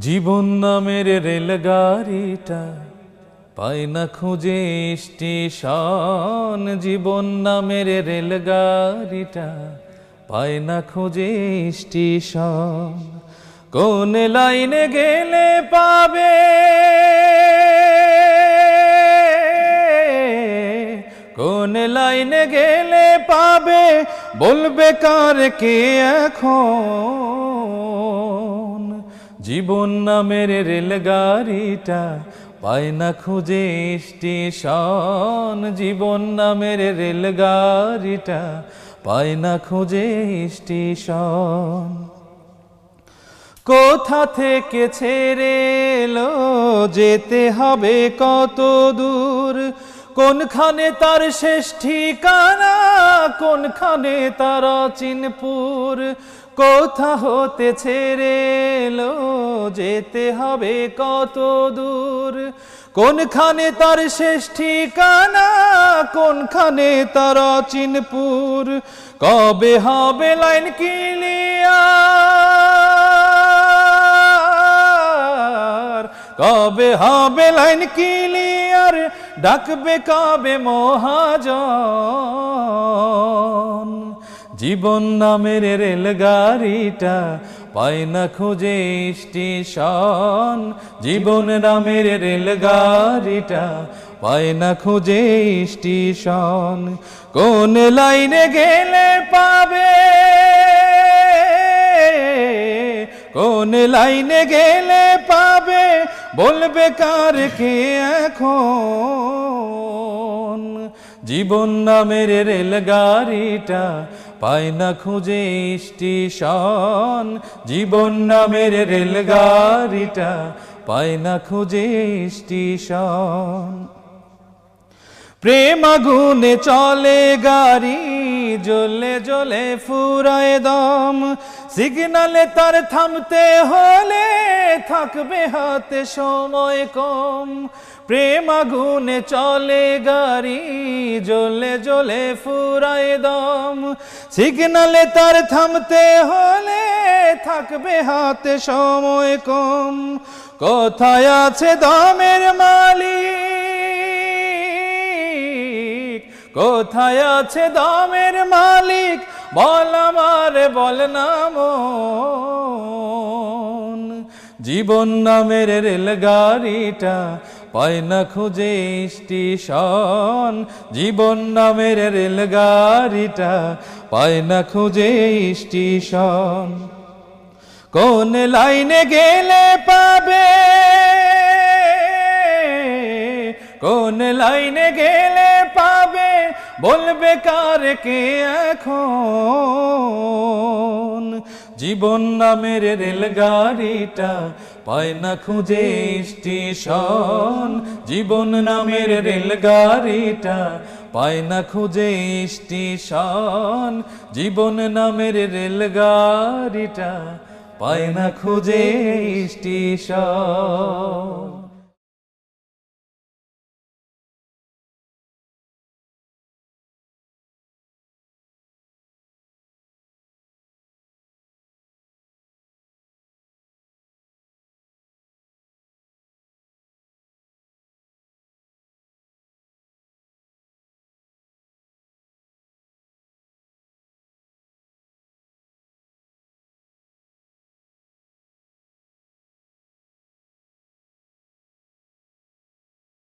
জীবন নামের রেলগাড়িটা পায় না খুঁজে স্টেশন। জীবন নামের রেলগাড়িটা পায় না খুঁজে স্টেশন। কোন লাইনে গেলে পাবে? কোন লাইনে গেলে পাবে? বলবে কার কে এখন? জীবন নামের রেলগাড়িটা পায় না খুঁজে স্টেশন। জীবন নামের রেলগাড়িটা পায় না খুঁজে স্টেশন। কোথা থেকে ছেড়ে এলো যেতে হবে কত দূর? কোনখানে তার শেষ ঠিকানা, কোনখানে তার চিনপুর কোথা হতে ছেড়ে এলো? যেতে হবে কত দূর? কোনখানে তার শেষ ঠিকানা? কোনখানে তার চিনপুর কবে হবে লাইন কিলিয়ার? কবে হবে লাইন কিলিয়ার? ডাকবে কবে মহাজন? জীবন নামের রেলগাড়িটা পায় না খুঁজে স্টেশন। জীবন নামের রেলগাড়িটা পায় না খুঁজে স্টেশন। কোন লাইনে গেলে পাবে? কোন লাইনে গেলে পাবে? বলবে কার কে এখন? জীবন নামের রেলগাড়িটা পায় না খুঁজে স্টেশন। জীবন নামের রেলগাড়িটা পায় না খুঁজে স্টেশন। প্রেম আগুনে চলে গাড়ি জ্বলে জ্বলে ফুরায় দম। সিগনালে তার থামতে হলে থাকবে হাতে সময় কম। প্রেম আগুনে চলে গাড়ি জ্বলে জ্বলে ফুরায় দম। সিগনালে তার থামতে হলে থাকবে হাতে সময় কম। কোথায় আছে দমের মালিক কোথায় আছে দামের মালিক? বল আমার, বল নাম জীবন নামের রেলগাড়িটা পায় না খুঁজে স্টেশন। জীবন নামের রেলগাড়িটা পায় না খুঁজে স্টেশন। কোন লাইনে গেলে পাবে? কোন লাইনে গেলে বলবে কার কে এখন? জীবন নামের রেলগাড়িটা পায় না খুঁজে স্টেশন। জীবন নামের রেলগাড়িটা পায় না খুঁজে স্টেশন। জীবন নামের রেলগাড়িটা পায় না খুঁজে স্টেশন।